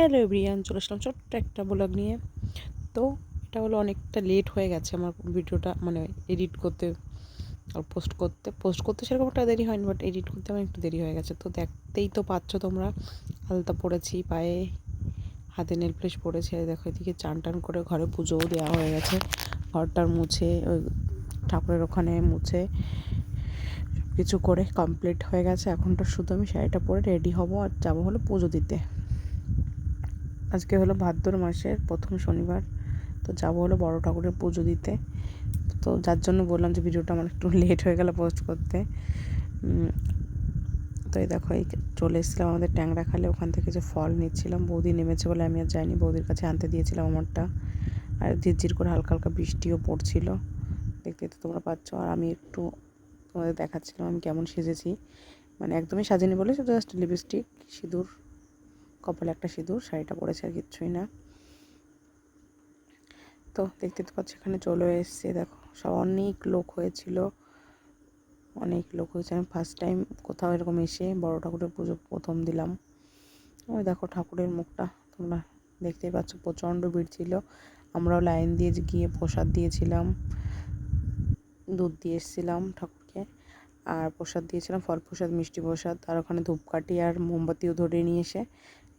Hello everyone চলে আসলাম ছোট্ট একটা ব্লগ নিয়ে। তো এটা হলো অনেকটা লেট হয়ে গেছে আমার ভিডিওটা মানে এডিট করতে আর পোস্ট করতে। পোস্ট করতে সেরকম একটা দেরি হয়নি বাট এডিট করতে আমার একটু দেরি হয়ে গেছে। তো দেখতেই তো পাচ্ছ তোমরা, আলতা পড়েছি, পায়ে হাতে নেল প্লেস পড়েছে। দেখো এদিকে চান টান করে ঘরে পুজোও দেওয়া হয়ে গেছে। ঘরটার মুছে, ওই ঠাকুরের ওখানে মুছে কিছু করে কমপ্লিট হয়ে গেছে। এখনটা শুধু আমি শাড়িটা পরে রেডি হব আর যাব হলো পুজো দিতে। আজকে হলো ভাদ্র মাসের প্রথম শনিবার, তো যাব হলো বড় ঠাকুরের পুজো দিতে। তো যার জন্য বললাম যে ভিডিওটা আমার একটু লেট হয়ে গেল পোস্ট করতে। তো এই দেখো, এই চলে এসেছিলাম আমাদের ট্যাংরা খালে, ওখান থেকে যে ফল নিচ্ছিলাম। বৌদি নেমেছে বলে আমি আর যাইনি, বৌদির কাছে আনতে দিয়েছিলাম আমারটা। আর ঝিরঝির করে হালকা হালকা বৃষ্টিও পড়ছিল, দেখতে তো তোমরা পাচ্ছ। আর আমি একটু তোমাদের দেখাচ্ছিলাম আমি কেমন সেজেছি। মানে একদমই সাজিনি বলে শুধু জাস্ট লিপস্টিক সিঁদুর। কপালে একটা সিঁদুর, শাড়িটা পরেছে আর কিচ্ছুই না। তো দেখতে তো পাচ্ছি এখানে চলে এসছে, দেখো, সব অনেক লোক হয়েছিল। অনেক লোক হয়েছে, আমি ফার্স্ট টাইম কোথাও এরকম এসে বড় ঠাকুরের পুজো প্রথম দিলাম। ওই দেখো ঠাকুরের মুখটা, তোমরা দেখতেই পাচ্ছ প্রচণ্ড ভিড় ছিল। আমরাও লাইন দিয়ে গিয়ে প্রসাদ দিয়েছিলাম, দুধ দিয়ে এসেছিলাম ঠাকুরকে। আর প্রসাদ দিয়েছিলাম, ফল প্রসাদ, মিষ্টি প্রসাদ, আর ওখানে ধূপকাঠি আর মোমবাতিও ধরে নিয়ে এসে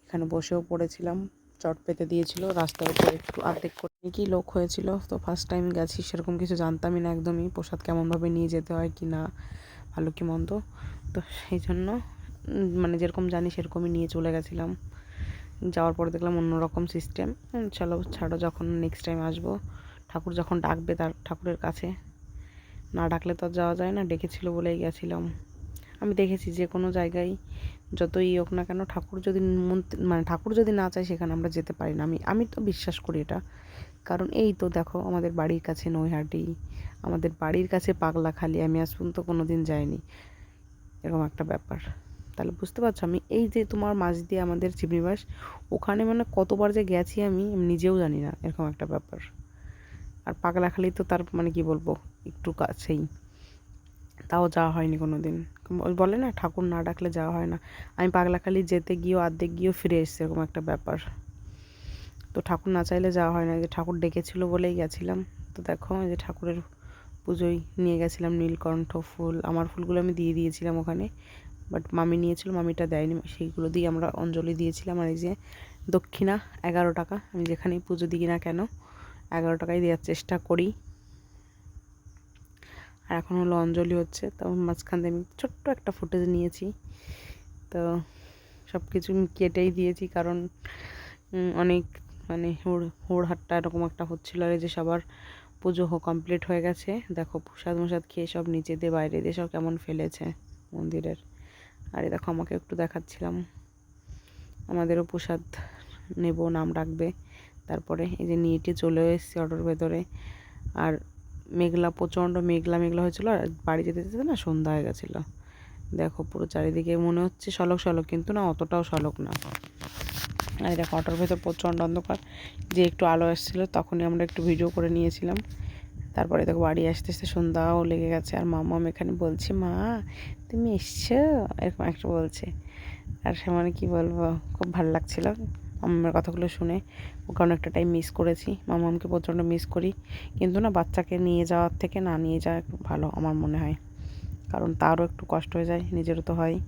এখানে বসেও পড়েছিলাম। চট পেতে দিয়েছিল, রাস্তার উপর একটু অর্ধেক করে কি লোক হয়েছিল। তো ফার্স্ট টাইম গেছি, সেরকম কিছু জানতামই না একদমই, প্রসাদ কেমনভাবে নিয়ে যেতে হয় কি না, ভালো কি মন্দ। তো সেই জন্য মানে যেরকম জানি সেরকমই নিয়ে চলে গেছিলাম। যাওয়ার পর দেখলাম অন্যরকম সিস্টেম চলো ছাড়ো যখন নেক্সট টাইম আসব। ঠাকুর যখন ডাকবে তার, ঠাকুরের কাছে। না ডাকলে তো যাওয়া যায় না, ডেকেছিল বলেই গেছিলাম। আমি দেখেছি যে কোনো জায়গায় যতই হোক না কেন ঠাকুর যদি মানে ঠাকুর যদি না চায় সেখানে আমরা যেতে পারি না। আমি আমি তো বিশ্বাস করি এটা। কারণ এই তো দেখো আমাদের বাড়ির কাছে নৈহাটি, আমাদের বাড়ির কাছে পাগলা খালি আমি আজ পর্যন্ত কোনো দিন যাইনি। এরকম একটা ব্যাপার। তাহলে বুঝতে পারছ আমি এই যে তোমার মাঝ দিয়ে আমাদের চিমনিবাস ওখানে মানে কতবার যে গেছি আমি নিজেও জানি না এরকম একটা ব্যাপার। আর পাগলাখালি তো তার মানে কি বলব, একটু কাছেই। তাও যাওয়া হয়নি কোনো দিন বলে না, ঠাকুর না ডাকলে যাওয়া হয় না। আমি পাগলাখালি যেতে গিয়েও আর্ধেক গিয়েও ফিরে এসছি, এরকম একটা ব্যাপার। তো ঠাকুর না চাইলে যাওয়া হয় না যে ঠাকুর ডেকেছিল বলেই গেছিলাম। তো দেখো যে ঠাকুরের পুজোয় নিয়ে গেছিলাম নীলকণ্ঠ ফুল। আমার ফুলগুলো আমি দিয়ে দিয়েছিলাম ওখানে, বাট মামি নিয়েছিল, মামিটা দেয়নি। সেইগুলো দিয়ে আমরা অঞ্জলি দিয়েছিলাম। আর এই যে দক্ষিণা, এগারো টাকা। আমি যেখানেই পুজো দিই না কেন, এগারো টাকাই দেওয়ার চেষ্টা করি। আর এখন হলো অঞ্জলি হচ্ছে, তো মাঝখান দিয়ে আমি ছোট্ট একটা ফুটেজ নিয়েছি। তো সব কিছু আমি কেটেই দিয়েছি কারণ অনেক মানে হুড়, হুড়হাট্টা এরকম একটা হচ্ছিল। আর যে সবার পুজো কমপ্লিট হয়ে গেছে, দেখো প্রসাদ মশাদ খেয়ে সব নিচে দিয়ে বাইরে দিয়ে সব কেমন ফেলেছে মন্দিরের। আর দেখো আমাকে একটু দেখাচ্ছিলাম, আমাদেরও প্রসাদ নেব, নাম রাখবে। তারপরে এই যে নিয়েটি চলে এসেছি অটোর ভেতরে। আর মেঘলা, প্রচণ্ড মেঘলা মেঘলা হয়েছিল আর বাড়ি যেতে যেতে না সন্ধ্যা হয়ে গেছিল। দেখো পুরো চারিদিকে মনে হচ্ছে সলক সলক, কিন্তু না অতটাও সলক না। আর দেখো অটোর ভেতর প্রচণ্ড অন্ধকার। যে একটু আলো এসেছিল তখনই আমরা একটু ভিডিও করে নিয়েছিলাম। তারপরে দেখো বাড়ি আসতে আসতে সন্ধ্যাও লেগে গেছে। আর মামাম এখানে বলছে, মা, তুমি এসছো? এরকম একটা বলছে। আর সে মানে কী বলব, খুব ভালো লাগছিল। মামার কথাগুলো শুনে ওকে অনেকটা টাইম মিস করেছি। মামামকে প্রচণ্ড মিস করি। কিন্তু না, বাচ্চাকে নিয়ে যাওয়ার থেকে না নিয়ে যাওয়া ভালো আমার মনে হয়। কারণ তারও একটু কষ্ট হয়ে যায়, নিজেরও তো হয়।